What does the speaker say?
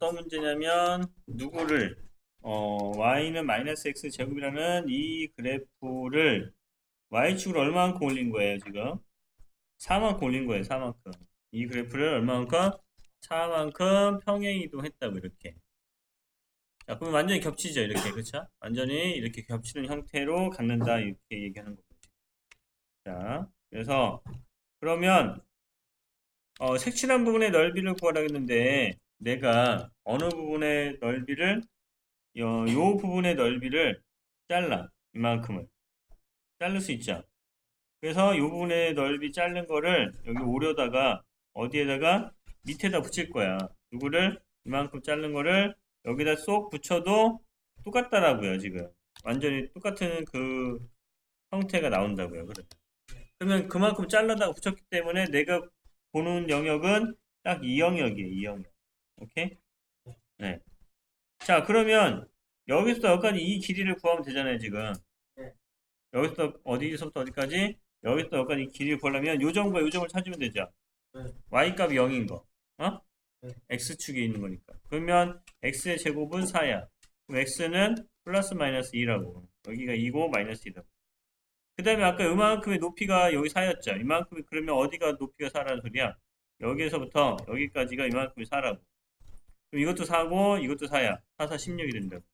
어떤 문제냐면 누구를 어, y는 마이너스 x 제곱이라는 이 그래프를 y축으로 얼마만큼 올린 거예요 지금? 4만큼 올린 거예요 4만큼. 이 그래프를 얼마만큼? 4만큼 평행 이동했다고 이렇게. 자 그러면 완전히 겹치죠 이렇게. 그렇죠 완전히 이렇게 겹치는 형태로 갖는다 이렇게 얘기하는 거죠. 자 그래서 그러면 어, 색칠한 부분의 넓이를 구하라 했는데 내가 어느 부분의 넓이를 요, 요 부분의 넓이를 잘라 이만큼을. 자를 수 있죠. 그래서 요 부분의 넓이 자른 거를 여기 오려다가 어디에다가 밑에다 붙일 거야. 누구를? 이만큼 자른 거를 여기다 쏙 붙여도 똑같다라고요 지금. 완전히 똑같은 그 형태가 나온다고요 그래. 그러면 그만큼 잘라다가 붙였기 때문에 내가 보는 영역은 딱 이 영역이에요 이 영역 오케이? 네. 자 그러면 여기서부터 여기까지 이 길이를 구하면 되잖아요 지금. 네. 여기서 어디서부터 어디까지? 여기서 여기까지 이 길이를 구하려면 요 점과 요 점을 찾으면 되죠? 네. y 값이 0인 거. 어? 네. x축에 있는 거니까. 그러면 x의 제곱은 4야. 그럼 x는 플러스 마이너스 2라고. 여기가 2고 마이너스 2라고. 그 다음에 아까 이만큼의 높이가 여기 4였죠? 이만큼이 그러면 어디가 높이가 4라는 소리야? 여기에서부터 여기까지가 이만큼이 4라고. 그럼 이것도 4고 이것도 4야 4, 4, 16이 된다고